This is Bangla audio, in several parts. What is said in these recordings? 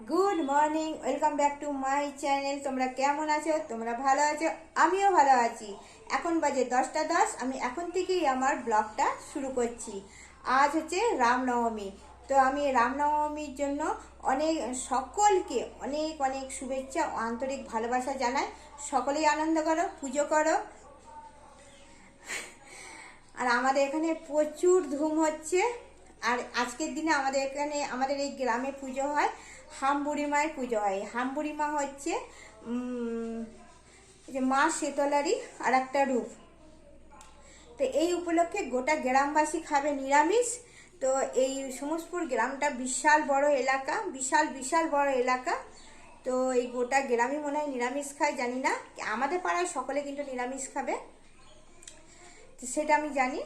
Good morning welcome back to my channel তোমরা কেমন আছো? তোমরা ভালো আছো? আমিও ভালো আছি। এখন বাজে দশটা দশ। আমি এখন থেকেই আমার ব্লগটা শুরু করছি। আজ হচ্ছে রামনবমী। তো আমি রামনবমীর জন্য অনেক, সকলকে অনেক অনেক শুভেচ্ছা আন্তরিক ভালোবাসা জানাই। সকলেই আনন্দ করো, পুজো করো। আর আমাদের এখানে প্রচুর ধুম হচ্ছে। আর আজকের দিনে আমাদের এখানে, আমাদের এই গ্রামে পুজো হয় হামবুড়ি মায়ের পুজো হয়। হামবুড়ি মা হচ্ছে যে মা শীতলারই আর একটা রূপ। তো এই উপলক্ষে গোটা গ্রামবাসী খাবে নিরামিষ। তো এই সমসপুর গ্রামটা বিশাল বড় এলাকা, বিশাল বিশাল বড় এলাকা। তো এই গোটা গ্রামই মনে হয় নিরামিষ খায়, জানি না। আমাদের পাড়ায় সকলে কিন্তু নিরামিষ খাবে। সেটা আমি জানি।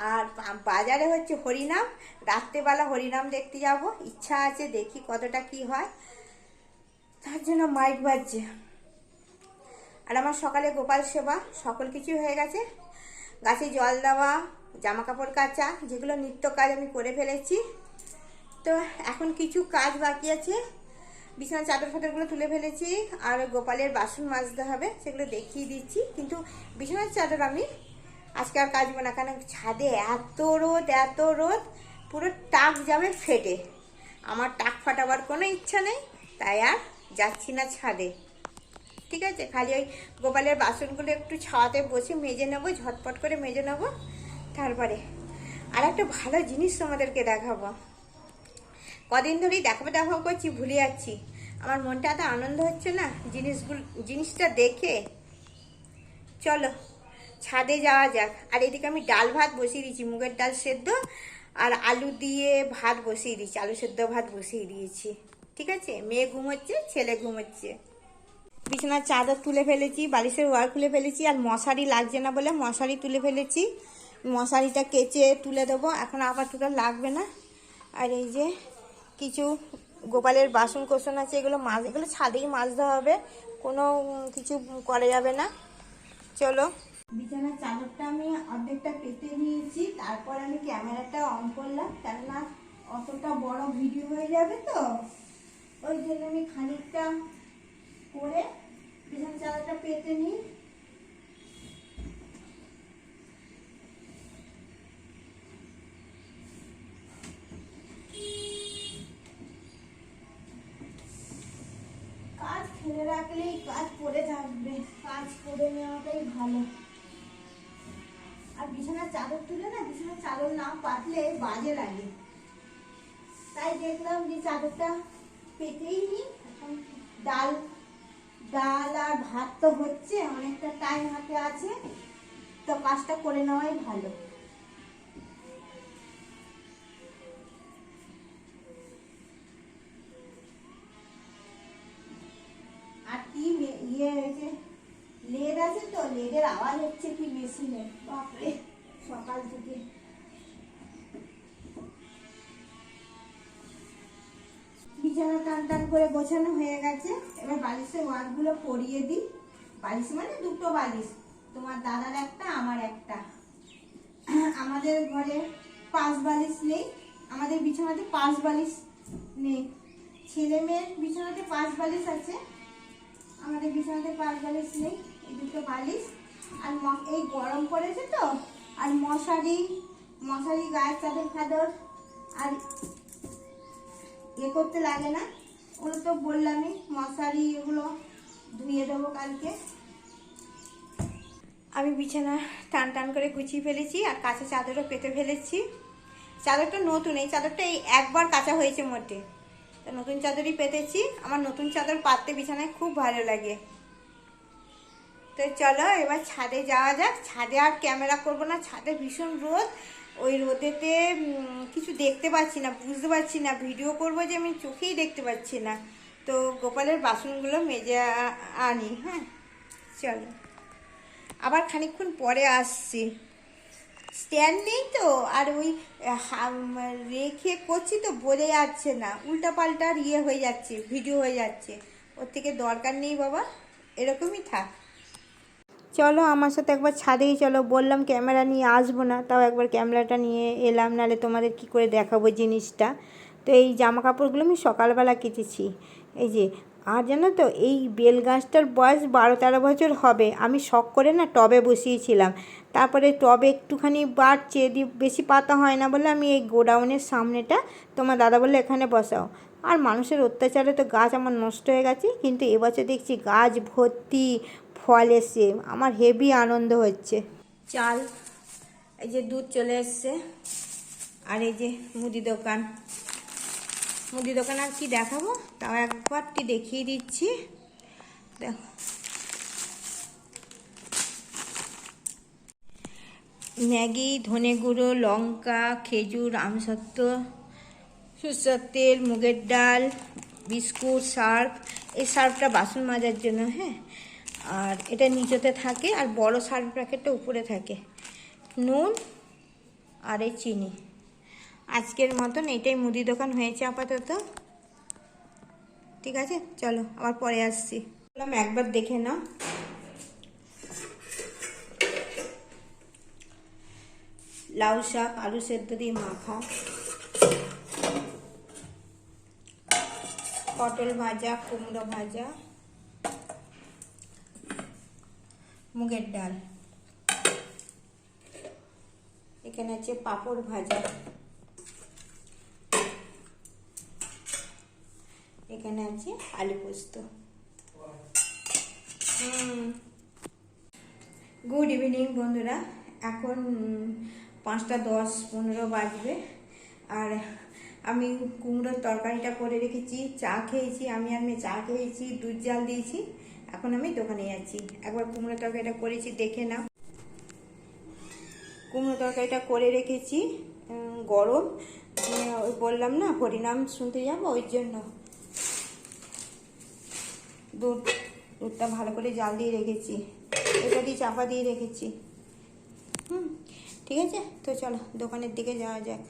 আর বাজারে হচ্ছে হরিনাম। রাত্রেবেলা হরিনাম দেখতে যাব। ইচ্ছা আছে দেখি কতটা কি হয়। তার জন্য মাইক বাজছে। আর আমার সকালে গোপাল সেবা, সকল কিছু হয়ে গেছে। গাছে জল দেওয়া জামা কাপড় কাচা, যেগুলো নিত্য কাজ আমি করে ফেলেছি। তো এখন কিছু কাজ বাকি আছে। বিছানা চাদর ফাদরগুলো তুলে ফেলেছি। আর গোপালের বাসন মাজতে হবে, সেগুলো দেখিয়ে দিচ্ছি। কিন্তু বিছানার চাদর আমি আজকে আর কাচবো না, কারণ ছাদে এত রোদ এত রোদ, পুরো টাক যাবে ফেটে। আমার টাক ফাটাবার কোনো ইচ্ছা নেই, তাই আর যাচ্ছি না ছাদে। ঠিক আছে, খালি ওই গোপালের বাসনগুলো একটু ছাওয়াতে বসে মেজে নেব, ঝটপট করে মেজে নেব, তারপরে আর একটা ভালো জিনিস তোমাদেরকে দেখাবো। কদিন ধরেই দেখাবো দেখাবো করছি, ভুলে যাচ্ছি। আমার মনটা এত আনন্দ হচ্ছে না, জিনিসগুলো, জিনিসটা দেখে। চলো। ছাদে যাওয়া যাক। আর এদিকে আমি ডাল ভাত বসিয়ে দিয়েছি, মুগের ডাল সেদ্ধ আর আলু দিয়ে ভাত বসিয়ে দিয়েছি, আলু সেদ্ধ ভাত বসিয়ে দিয়েছি। ঠিক আছে? মেয়ে ঘুমোচ্ছে, ছেলে ঘুমোচ্ছে। বিছানার চাদর তুলে ফেলেছি, বালিশের ওয়ার খুলে ফেলেছি আর মশারি লাগছে না বলে মশারি তুলে ফেলেছি। মশারিটা কেচে তুলে দেবো, এখন আবার আপাতত লাগবে না। আর এই যে কিছু গোপালের বাসন কোসন আছে, এগুলো মাছ, এগুলো ছাদেই মাজতে হবে, কোনো কিছু করা যাবে না। চলো। বিছানার চাদরটা আমি অর্ধেকটা পেতে নিয়েছি, তারপর আমি ক্যামেরাটা অন করলাম, কেননা অতটা বড় ভিডিও হয়ে যাবে তো। ওই জন্য আমি খানিকটা করে বিছানার চাদরটা পেতে নিই। কাজ ফেলে রাখলেই কাজ পড়ে থাকবে, কাজ করে নেওয়াটাই ভালো। বিছানার চাদর তুলে না, বিছানার চাদর না পাতলে বাজে লাগে। তাই দেখলাম যে চাদরটা পেতেই নি। এখন ডাল ডাল আর ভাত তো হচ্ছে, অনেকটা টাইম হাতে আছে। তো কাজটা করে নেওয়াই ভালো। আর কি ইয়ে হয়েছে? লেড আছে তো? লেডের আওয়াজ হচ্ছে কি মেশিনে বাপরে! সকাল থেকে। বিছানা টান টান করে গোছানো হয়ে গেছে। এবার বালিশের ওয়ার্ডগুলো পরিয়ে দিই। বালিশ মানে দুটো বালিশ। তোমার দাদার একটা, আমার একটা। আমাদের ঘরে পাঁচ বালিশ নেই। আমাদের বিছানাতে পাঁচ বালিশ নেই। ছেলে মেয়ের বিছানাতে পাঁচ বালিশ আছে। আমাদের বিছানাতে পাঁচ বালিশ নেই। এই দুটো বালিশ। আর এই গরম পড়েছে তো আর মশারি মশারি গায়ের চাদর ফাদর, আর এ করতে লাগে না। ওগুলো তো বললামই, মশারি এগুলো ধুয়ে দেবো কালকে। আমি বিছানা টান টান করে গুছিয়ে ফেলেছি আর কাছে চাদরও পেতে ফেলেছি। চাদরটা নতুন, এই চাদরটা এই একবার কাঁচা হয়েছে মোটে। তা নতুন চাদরই পেতেছি। আমার নতুন চাদর পাততে বিছানায় খুব ভালো লাগে। তো চলো, এবার ছাদে যাওয়া যাক। ছাদে আর ক্যামেরা করব না, ছাদে ভীষণ রোদ। ওই রোদেতে কিছু দেখতে পাচ্ছি না, বুঝতে পারছি না। ভিডিও করব যে আমি চোখেই দেখতে পাচ্ছি না। তো গোপালের বাসনগুলো মেজে আনি হ্যাঁ? চলো। আবার খানিকক্ষণ পরে আসছি। স্ট্যান্ড নেই তো, আর ওই রেখে করছি তো, বোঝা যাচ্ছে না। উল্টা পাল্টার ইয়ে হয়ে যাচ্ছে ভিডিও হয়ে যাচ্ছে। ওর থেকে দরকার নেই বাবা, এরকমই থাক। চলো আমার সাথে একবার ছাদেই চলো। বললাম ক্যামেরা নিয়ে আসব না, তাও একবার ক্যামেরাটা নিয়ে এলাম, নাহলে তোমাদের কি করে দেখাবো জিনিসটা? তো এই জামা কাপড়গুলো আমি সকালবেলা কেচেছি। এই যে, আর জানো তো, এই বেল গাছটার বয়স বারো তেরো বছর হবে। আমি শখ করে না টবে বসিয়েছিলাম। তারপরে টবে একটুখানি বাড়ছে, দিয়ে বেশি পাতা হয় না বলে আমি এই গোডাউনের সামনেটা তোমার দাদা বললে এখানে বসাও। আর মানুষের অত্যাচারে তো গাছ আমার নষ্ট হয়ে গেছে, কিন্তু এবছর দেখছি গাছ ভর্তি, ফল এসে আমার হেভি আনন্দ হচ্ছে। চাল, এই যে দুধ চলে এসছে, আর এই যে মুদি দোকান। মুদি দোকান আর কি দেখাবো? তাও একবারটি দেখিয়ে দিচ্ছি। দেখো। ম্যাগি, ধনে গুঁড়ো, লঙ্কা, খেজুর আমসত্ব সরষের তেল মুগের ডাল, বিস্কুট, সার্ফ, এই সার্ফটা বাসন মাজার জন্য হ্যাঁ? আর এটা নিচেতে থাকে আর বড় সার্ফ প্যাকেটটা উপরে থাকে। নুন আর এই চিনি। আজকের মতন এটাই মুদি দোকান হয়েছে আপাতত। ঠিক আছে? চলো, আবার পরে আসছি। বললাম একবার দেখে নাও। লাউ শাক, আলু সেদ্ধ দিয়ে মাখা। পটল ভাজা, কুমড়ো ভাজা, মুগের ডাল। এখানে আছে পাঁপড় ভাজা। এখানে আছে আলু পোস্ত। গুড ইভিনিং বন্ধুরা। এখন পাঁচটা দশ পনেরো বাজবে। আর আমি কুমড়োর তরকারিটা করে রেখেছি, চা খেয়েছি, আমি আর মেয়ে চা খেয়েছি, দুধ জাল দিয়েছি, এখন আমি দোকানে যাচ্ছি। একবার কুমড়ো তরকারিটা করেছি, দেখে নাও। কুমড়ো তরকারিটা করে রেখেছি গরম। ওই বললাম না, হরিনাম শুনতে যাব, ওই জন্য। দুধ, দুধটা ভালো করে জাল দিয়ে রেখেছি। এটা দিয়ে চাপা দিয়ে রেখেছি। হুম, ঠিক আছে? তো চলো, দোকানের দিকে যাওয়া যাক।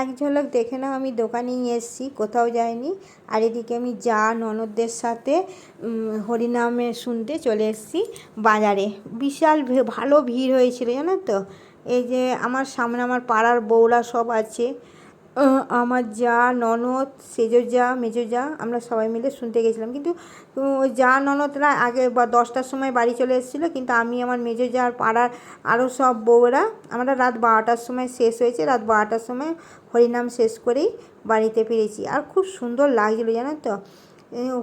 এক ঝলক দেখে নাও, আমি দোকানেই এসেছি, কোথাও যাইনি। আর এদিকে আমি যা ননদদের সাথে হরিনামে শুনতে চলে এসেছি বাজারে। বিশাল ভালো ভিড় হয়েছিল, জানো তো? এই যে আমার সামনে আমার পাড়ার বউরা সব আছে। আমার যা ননদ সেজো যা মেজো যা আমরা সবাই মিলে শুনতে গেছিলাম। কিন্তু যা ননদরা আগে বা দশটার সময় বাড়ি চলে এসেছিল, কিন্তু আমি, আমার মেজো যা আর পাড়ার আরও সব বউরা আমরা রাত বারোটার সময় শেষ হয়েছে, রাত বারোটার সময় হরিনাম শেষ করেই বাড়িতে ফিরেছি। আর খুব সুন্দর লাগছিল, জানো তো?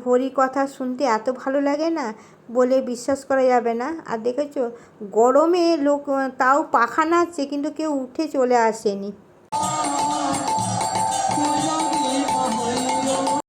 হরি কথা শুনতে এত ভালো লাগে না, বলে বিশ্বাস করা যাবে না। আর দেখেছ, গরমে লোক, তাও পাখা নাচছে, কিন্তু কেউ উঠে চলে আসেনি।